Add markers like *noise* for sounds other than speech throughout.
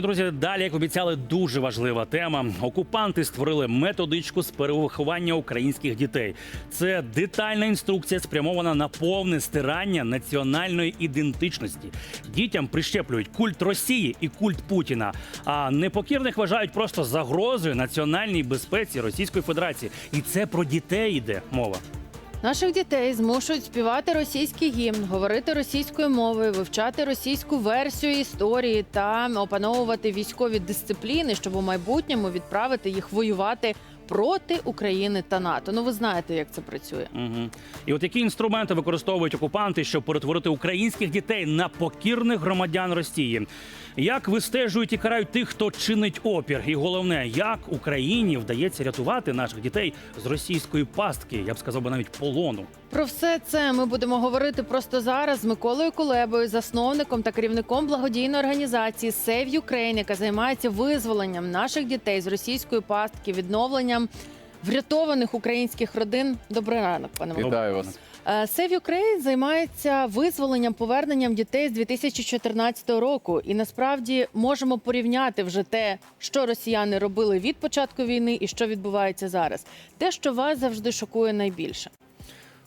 Друзі, далі, як обіцяли, дуже важлива тема. Окупанти створили методичку з перевиховання українських дітей. Це детальна інструкція, спрямована на повне стирання національної ідентичності. Дітям прищеплюють культ Росії і культ Путіна. А непокірних вважають просто загрозою національній безпеці Російської Федерації. І це про дітей йде мова. Наших дітей змушують співати російський гімн, говорити російською мовою, вивчати російську версію історії та опановувати військові дисципліни, щоб у майбутньому відправити їх воювати проти України та НАТО. Ну ви знаєте, як це працює. Угу. І от які інструменти використовують окупанти, щоб перетворити українських дітей на покірних громадян Росії? Як вистежують і карають тих, хто чинить опір? І головне, як Україні вдається рятувати наших дітей з російської пастки, я б сказав би навіть полону. Про все це ми будемо говорити просто зараз з Миколою Кулебою, засновником та керівником благодійної організації Save Ukraine, яка займається визволенням наших дітей з російської пастки, відновленням врятованих українських родин. Добрий ранок, пане Микола. Вітаю вас. Е, Save Ukraine займається визволенням, поверненням дітей з 2014 року. І насправді можемо порівняти вже те, що росіяни робили від початку війни і що відбувається зараз. Те, що вас завжди шокує найбільше.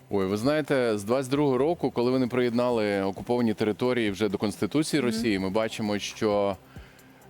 Ой, ви знаєте, з 22-го року, коли вони приєднали окуповані території вже до Конституції Росії, ми бачимо, що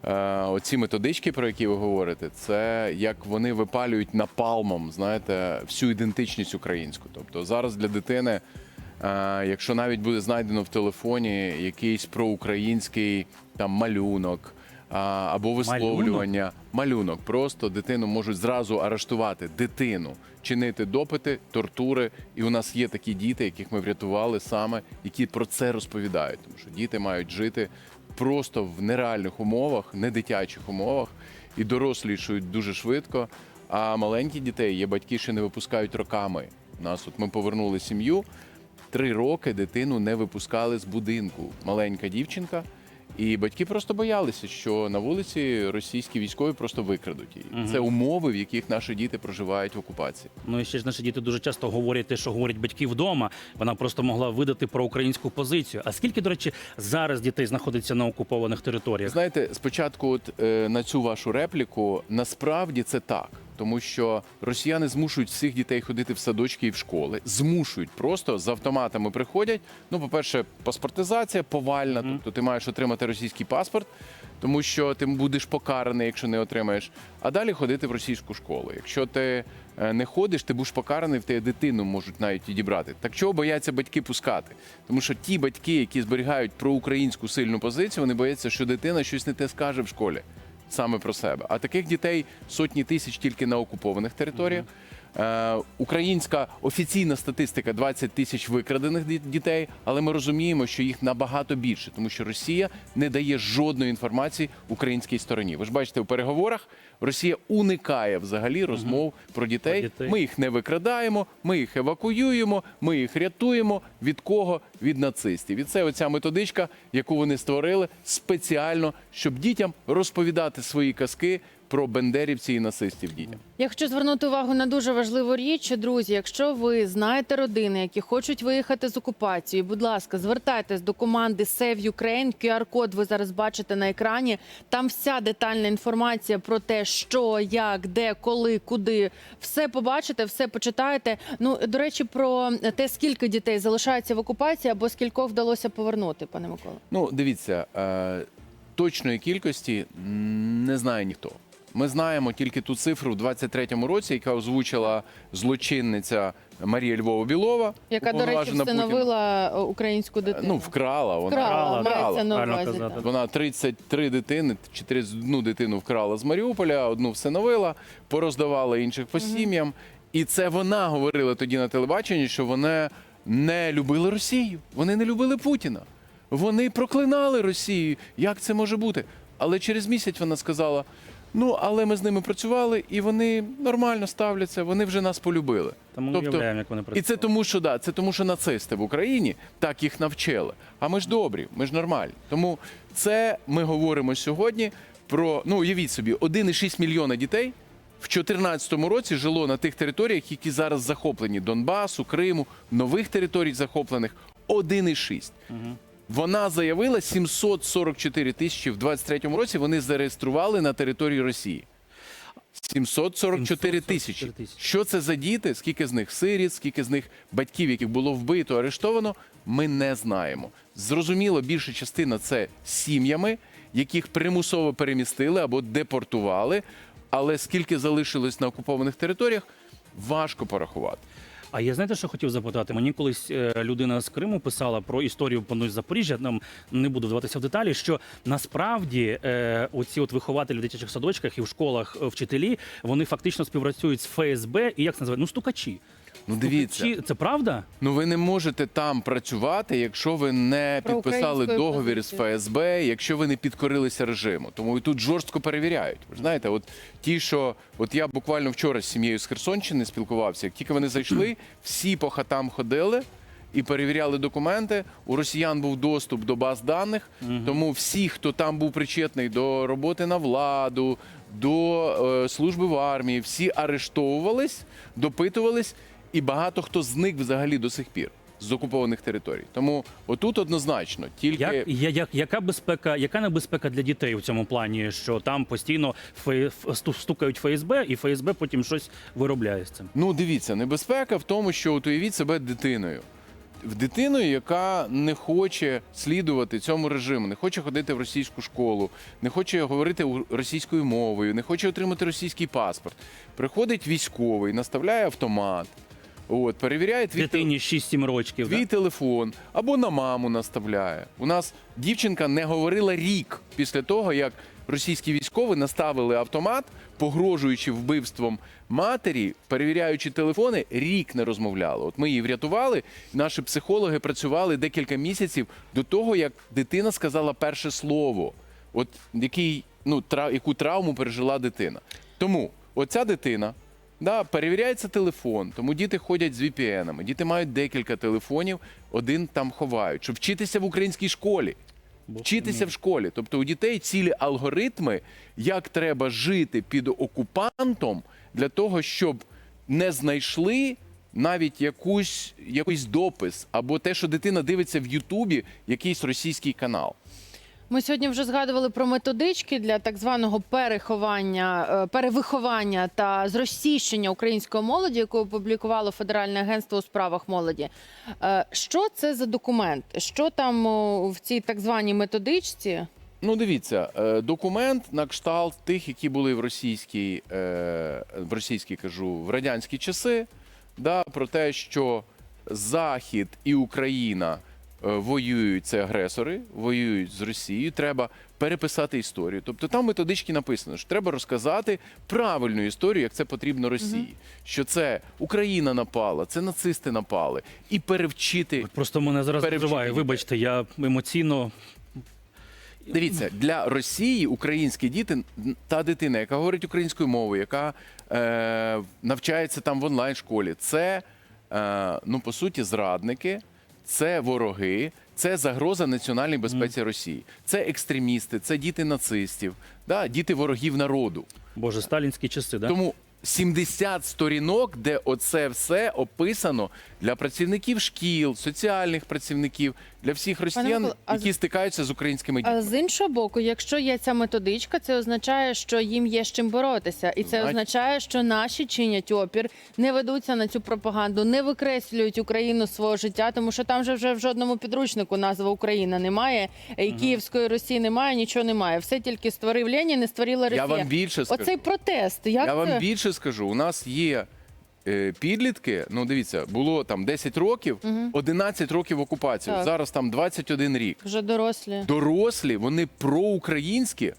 оці методички, про які ви говорите, це як вони випалюють напалмом, знаєте, всю ідентичність українську. Тобто зараз для дитини, е, якщо навіть буде знайдено в телефоні якийсь проукраїнський там малюнок. Або висловлювання малюнок. Просто дитину можуть зразу арештувати дитину, чинити допити, тортури. І у нас є такі діти, яких ми врятували саме, які про це розповідають. Тому що діти мають жити просто в нереальних умовах, не дитячих умовах, і дорослішують дуже швидко. А маленькі дітей є батьки, що не випускають роками. У нас от ми повернули сім'ю. Три роки дитину не випускали з будинку. Маленька дівчинка. І батьки просто боялися, що на вулиці російські військові просто викрадуть її. Мгм. Це умови, в яких наші діти проживають в окупації. Ну і ще ж наші діти дуже часто говорять те, що говорять батьки вдома. Вона просто могла видати про українську позицію. А скільки, до речі, зараз дітей знаходиться на окупованих територіях? Знаєте, спочатку, от е, на цю вашу репліку, насправді це так. Тому що росіяни змушують всіх дітей ходити в садочки і в школи, змушують просто з автоматами приходять. Ну, по-перше, паспортизація повальна, тобто ти маєш отримати російський паспорт, тому що ти будеш покараний, якщо не отримаєш. А далі ходити в російську школу. Якщо ти е, не ходиш, ти будеш покараний, в тебе дитину можуть навіть відібрати. Так чого бояться батьки пускати? Тому що ті батьки, які зберігають проукраїнську сильну позицію, вони бояться, що дитина щось не те скаже в школі саме про себе. А таких дітей сотні тисяч тільки на окупованих територіях. Е, українська офіційна статистика 20 тисяч викрадених дітей, але ми розуміємо, що їх набагато більше, тому що Росія не дає жодної інформації українській стороні. Ви ж бачите, у переговорах Росія уникає взагалі розмов про дітей. Про дітей. Ми їх не викрадаємо, ми їх евакуюємо, ми їх рятуємо. Від кого? Від нацистів. І це оця методичка, яку вони створили спеціально, щоб дітям розповідати свої казки про бендерівців і нацистів дітям. Я хочу звернути увагу на дуже важливу річ, друзі. Якщо ви знаєте родини, які хочуть виїхати з окупації, будь ласка, звертайтесь до команди Save Ukraine. QR-код ви зараз бачите на екрані. Там вся детальна інформація про те, що, як, де, коли, куди. Все побачите, все почитаєте. Ну до речі, про те, скільки дітей залишається в окупації або скількох вдалося повернути, пане Микола. Ну, дивіться, е, точної кількості не знає ніхто. Ми знаємо тільки ту цифру в 23-му році, яка озвучила злочинниця Марія Львова Білова, Яка, до речі, встановила е, українську дитину. Ну, вкрала вона. Вкрала, Вкрала, мається на увазі. так. Вона 33 дитини чи 31 дитину вкрала з Маріуполя, одну всиновила, пороздавала інших по сім'ям. І це вона говорила тоді на телебаченні, що вони не любили Росію, вони не любили Путіна. Вони проклинали Росію. Як це може бути? Але через місяць вона сказала: ну, але ми з ними працювали, і вони нормально ставляться, вони вже нас полюбили. Тому Тобто- уявляємо, як вони І це тому, що да, це тому, що нацисти в Україні так їх навчили. А ми ж добрі, ми ж нормальні. Тому це ми говоримо сьогодні про ну уявіть собі, 1,6 мільйона дітей в 2014 році жило на тих територіях, які зараз захоплені Донбасу, Криму, нових територій захоплених 1,6. Вона заявила 744 тисячі в 23-му році. Вони зареєстрували на території Росії. 744 тисячі. 744 тисячі. Що це за діти? Скільки з них сиріт, скільки з них батьків, яких було вбито, арештовано? Ми не знаємо. Зрозуміло, більша частина це сім'ями, яких примусово перемістили або депортували. Але скільки залишилось на окупованих територіях, важко порахувати. А я знаєте, що хотів запитати? Мені колись е, людина з Криму писала про історію по Запоріжжя. Нам не буду вдаватися в деталі. Що насправді е, оці от вихователі в дитячих садочках і в школах е, вчителі вони фактично співпрацюють з ФСБ і як це називають? Ну стукачі. Ну дивіться, Стукачі. це правда? ну ви не можете там працювати, якщо ви не Про підписали українською договір з. ФСБ, якщо ви не підкорилися режиму. Тому і тут жорстко перевіряють. Ви ж знаєте, от ті, що от я буквально вчора з сім'єю з Херсонщини спілкувався. Як тільки вони зайшли, *clears throat* всі по хатам ходили. І перевіряли документи. У росіян був доступ до баз даних, тому всі, хто там був причетний до роботи на владу, до е, служби в армії, всі арештовувались, допитувались, і багато хто зник взагалі до сих пір з окупованих територій. Тому отут однозначно тільки Як, я- як, яка безпека, яка небезпека для дітей у цьому плані, що там постійно фе- стукають ФСБ, і ФСБ потім щось виробляє з цим? Ну, дивіться, небезпека в тому, що от уявіть себе дитиною. В дитиною, яка не хоче слідувати цьому режиму, не хоче ходити в російську школу, не хоче говорити російською мовою, не хоче отримати російський паспорт. Приходить військовий, наставляє автомат, от, перевіряє твій, Дитині 6-7 років. твій да? телефон або на маму наставляє. У нас дівчинка не говорила рік після того, як російські військові наставили автомат, погрожуючи вбивством матері, перевіряючи телефони, рік не розмовляла. От ми її врятували. Наші психологи працювали декілька місяців до того, як дитина сказала перше слово. От який, ну, тра, яку травму пережила дитина. Тому оця дитина. Да, перевіряється телефон, тому діти ходять з VPN-ами. Діти мають декілька телефонів, один там ховають, щоб вчитися в українській школі. Вчитися в школі. Тобто у дітей цілі алгоритми, як треба жити під окупантом для того, щоб не знайшли навіть якусь, якийсь допис або те, що дитина дивиться в Ютубі, якийсь російський канал. Ми сьогодні вже згадували про методички для так званого переховання, е, перевиховання та зросійщення української молоді, яку опублікувало Федеральне агентство у справах молоді. Е, Що це за документ? Що там в цій так званій методичці? Ну, дивіться, е, документ на кшталт тих, які були в російській, в російській кажу, в радянські часи, да, про те, що Захід і Україна воюють, це агресори, воюють з Росією. Треба переписати історію. Тобто там методички написано, що треба розказати правильну історію, як це потрібно Росії. Що це Україна напала, це нацисти напали, і перевчити Просто мене зараз дітей. Вибачте, я емоційно Дивіться, для Росії українські діти, та дитина, яка говорить українською мовою, яка е, навчається там в онлайн школі, це е, ну по суті зрадники, це вороги, це загроза національній безпеці Росії. Це екстремісти, це діти нацистів, да, діти ворогів народу. боже, сталінські часи, да? Тому 70 сторінок, де оце все описано для працівників шкіл, соціальних працівників, для всіх росіян, Микола, а з- які стикаються з українськими дітьми. А з іншого боку, якщо є ця методичка, це означає, що їм є з чим боротися, і це Значить- означає, що наші чинять опір, не ведуться на цю пропаганду, не викреслюють Україну з свого життя, тому що там же вже в жодному підручнику назва Україна немає, і Київської Росії немає, нічого немає. Все тільки створив Ленін і створила Росія. Я вам більше скажу. Оцей протест. Як Я це? вам більше скажу. У нас є е, підлітки. Ну, дивіться, було там 10 років, 11 років окупації. Так. Зараз там 21 рік. вже дорослі. Дорослі, вони проукраїнські.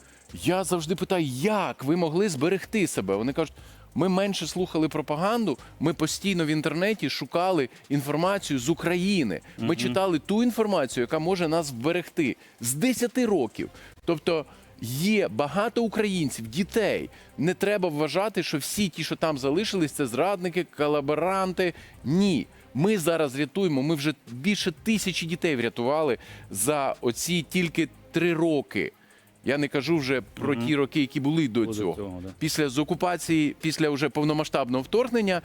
Я завжди питаю, як ви могли зберегти себе? Вони кажуть. Ми менше слухали пропаганду. Ми постійно в інтернеті шукали інформацію з України. Ми читали ту інформацію, яка може нас вберегти з 10 років. Тобто є багато українців, дітей. Не треба вважати, що всі ті, що там залишились, це зрадники, колаборанти. Ні. Ми зараз рятуємо. Ми вже більше тисячі дітей врятували за оці тільки три роки. Я не кажу вже про ті роки, які були до цього. Після з окупації, після вже повномасштабного вторгнення.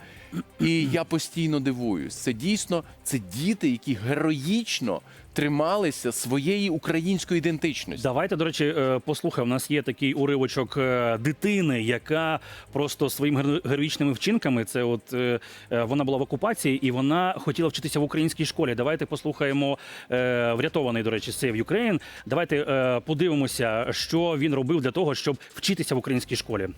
І я постійно дивуюсь. Це дійсно це діти, які героїчно трималися своєї української ідентичності. Давайте, до речі, е, послухаємо. У нас є такий уривочок е, дитини, яка просто своїми гер- героїчними вчинками. Це от е, вона була в окупації і вона хотіла вчитися в українській школі. Давайте послухаємо врятований, до речі, Save Ukraine. Давайте подивимося, що він робив для того, щоб вчитися в українській школі.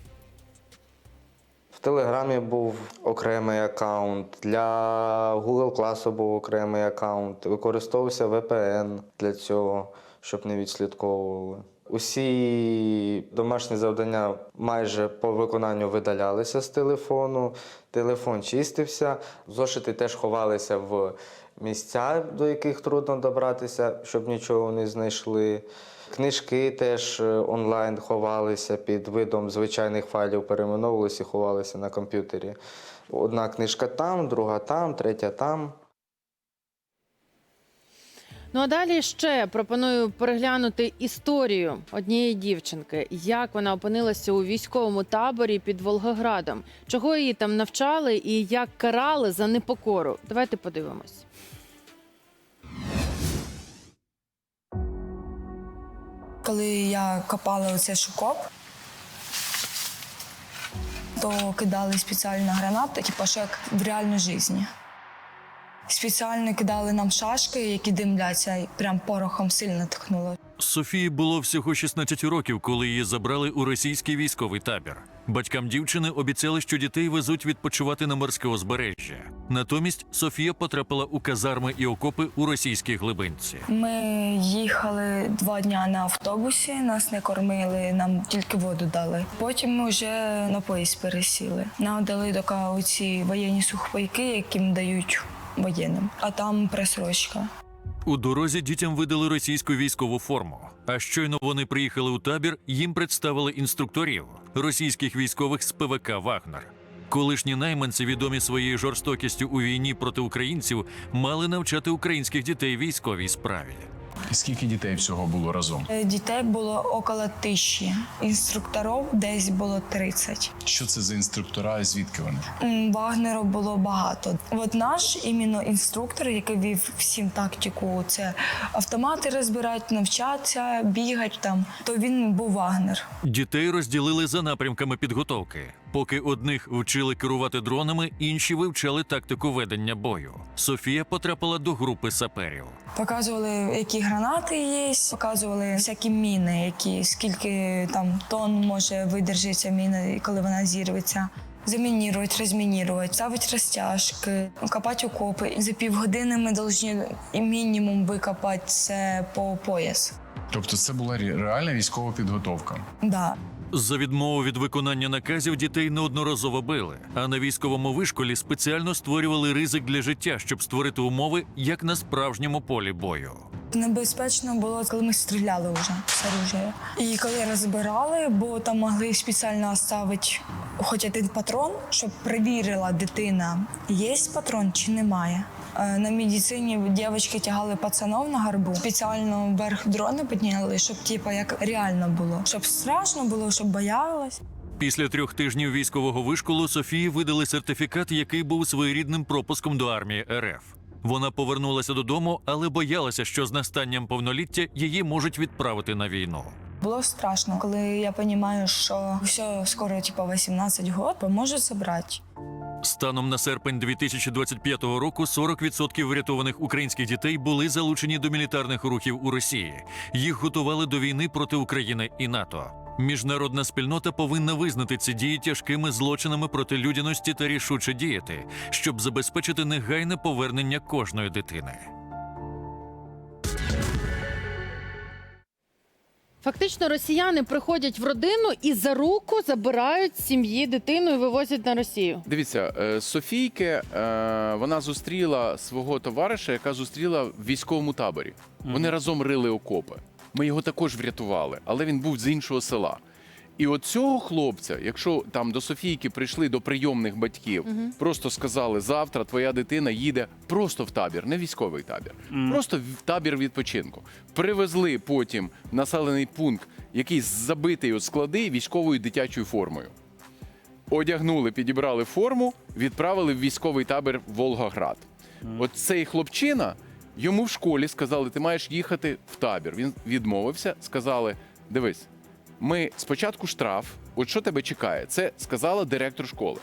Телеграмі був окремий аккаунт, для Google класу був окремий аккаунт. Використовувався VPN для цього, щоб не відслідковували. Усі домашні завдання майже по виконанню видалялися з телефону. Телефон чистився. Зошити теж ховалися в місця, до яких трудно добратися, щоб нічого не знайшли. Книжки теж е, онлайн ховалися під видом звичайних файлів, перейменовувалися і ховалися на комп'ютері. Одна книжка там, друга там, третя там. Ну а далі ще пропоную переглянути історію однієї дівчинки, як вона опинилася у військовому таборі під Волгоградом, чого її там навчали і як карали за непокору. Давайте подивимось. Коли я копала оцей шукоп, то кидали спеціальну гранати, типу, що як в реальній житті. Спеціально кидали нам шашки, які димляться, і прям порохом сильно тхнуло. Софії було всього 16 років, коли її забрали у російський військовий табір. Батькам дівчини обіцяли, що дітей везуть відпочивати на морське узбережжя. Натомість Софія потрапила у казарми і окопи у російській глибинці. Ми їхали два дні на автобусі, нас не кормили, нам тільки воду дали. Потім ми вже на поїзд пересіли. Нам дали тільки оці воєнні сухпайки, яким дають воєнним, а там пресрочка. У дорозі дітям видали російську військову форму. А щойно вони приїхали у табір, їм представили інструкторів російських військових з ПВК Вагнер. Колишні найманці, відомі своєю жорстокістю у війні проти українців, мали навчати українських дітей військовій справі. І скільки дітей всього було разом? Е, Дітей було около тисячі, інструкторів десь було 30. Що це за інструктора і звідки вони? Вагнеру було багато. От наш іменно інструктор, який вів всім тактику, це автомати розбирати, навчатися, бігати там, то він був Вагнер. Дітей розділили за напрямками підготовки. Поки одних вчили керувати дронами, інші вивчали тактику ведення бою. Софія потрапила до групи саперів. Показували, які гранати є, показували всякі міни, які скільки там тонн може видержати міна, коли вона зірветься. Замінірувати, розмінірувати, ставити розтяжки, копати окопи. За півгодини ми повинні мінімум викопати це по пояс. Тобто це була реальна військова підготовка. Да. За відмову від виконання наказів дітей неодноразово били, а на військовому вишколі спеціально створювали ризик для життя, щоб створити умови, як на справжньому полі бою. Небезпечно було, коли ми стріляли вже з оружия. І коли розбирали, бо там могли спеціально ставити хоч один патрон, щоб перевірила дитина, є патрон чи немає. Е, На медицині дівчатки тягали пацанов на гарбу. Спеціально вверх дрони підняли, щоб типу, як реально було. Щоб страшно було, щоб боялась. Після трьох тижнів військового вишколу Софії видали сертифікат, який був своєрідним пропуском до армії РФ. Вона повернулася додому, але боялася, що з настанням повноліття її можуть відправити на війну. Було страшно, коли я розумію, що все скоро, типу, 18 років, можуть забрати. Станом на серпень 2025 року 40% врятованих українських дітей були залучені до мілітарних рухів у Росії. Їх готували до війни проти України і НАТО. Міжнародна спільнота повинна визнати ці дії тяжкими злочинами проти людяності та рішуче діяти, щоб забезпечити негайне повернення кожної дитини. Фактично, росіяни приходять в родину і за руку забирають з сім'ї дитину і вивозять на Росію. Дивіться, е, Софійки е, вона зустріла свого товариша, яка зустріла в військовому таборі. Вони разом рили окопи. Ми його також врятували, але він був з іншого села. І от цього хлопця, якщо там до Софійки прийшли до прийомних батьків, просто сказали: завтра твоя дитина їде просто в табір, не військовий табір, просто в табір відпочинку. Привезли потім в населений пункт, який забитий от склади військовою дитячою формою одягнули, підібрали форму, відправили в військовий табір Волгоград. От цей хлопчина Йому в школі сказали, ти маєш їхати в табір. Він відмовився, сказали: дивись, ми спочатку штраф, от що тебе чекає? Це сказала директор школи.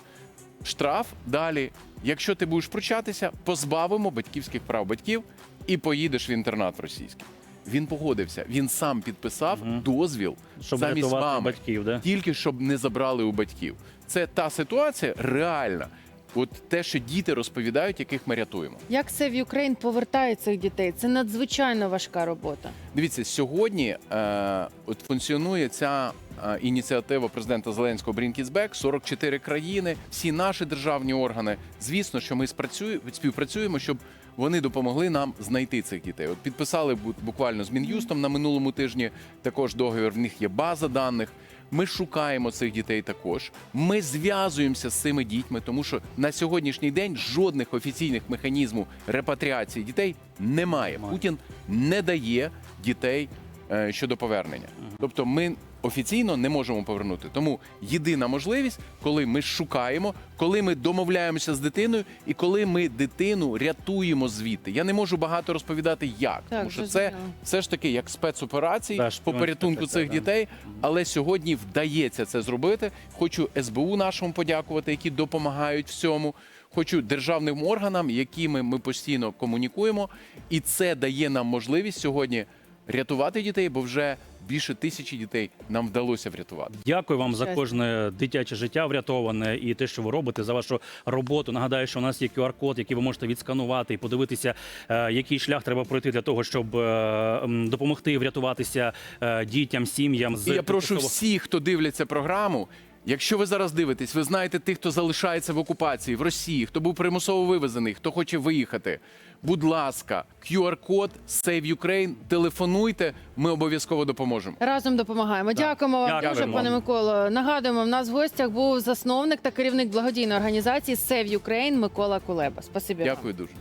Штраф далі. Якщо ти будеш пручатися, позбавимо батьківських прав батьків і поїдеш в інтернат російський. Він погодився. Він сам підписав дозвіл Щоб замість мами, батьків, да? тільки щоб не забрали у батьків. Це та ситуація реальна. От те, що діти розповідають, яких ми рятуємо. Як Save Ukraine повертає цих дітей? Це надзвичайно важка робота. Дивіться, сьогодні е, от функціонує ця е, ініціатива президента Зеленського «Bring Kids Back», 44 країни, всі наші державні органи. Звісно, що ми співпрацюємо, щоб вони допомогли нам знайти цих дітей. От підписали бу- буквально з Мін'юстом на минулому тижні також договір. В них є база даних. Ми шукаємо цих дітей також. Ми зв'язуємося з цими дітьми, тому що на сьогоднішній день жодних офіційних механізмів репатріації дітей немає. Путін не дає дітей е, щодо повернення. Тобто, ми офіційно не можемо повернути. Тому єдина можливість, коли ми шукаємо, коли ми домовляємося з дитиною, і коли ми дитину рятуємо звідти. Я не можу багато розповідати, як, Так, тому що це зрозуміло. все ж таки як спецоперації Да, по порятунку така, цих да. дітей. Але сьогодні вдається це зробити. Хочу СБУ нашому подякувати, які допомагають в цьому. Хочу державним органам, якими ми постійно комунікуємо, і це дає нам можливість сьогодні рятувати дітей, бо вже більше тисячі дітей нам вдалося врятувати. Дякую вам за кожне дитяче життя врятоване і те, що ви робите за вашу роботу. Нагадаю, що у нас є QR-код, який ви можете відсканувати і подивитися, е, який шлях треба пройти для того, щоб е, допомогти врятуватися е, дітям, сім'ям з І я прошу всіх, хто дивляться програму. Якщо ви зараз дивитесь, ви знаєте тих, хто залишається в окупації в Росії, хто був примусово вивезений, хто хоче виїхати. Будь ласка, QR-код Save Ukraine, телефонуйте, ми обов'язково допоможемо. Разом допомагаємо. Дякуємо вам Дякуємо. дуже, пане Миколо. Нагадуємо, в нас в гостях був засновник та керівник благодійної організації Save Ukraine Микола Кулеба. Спасибі. вам. Дякую дуже.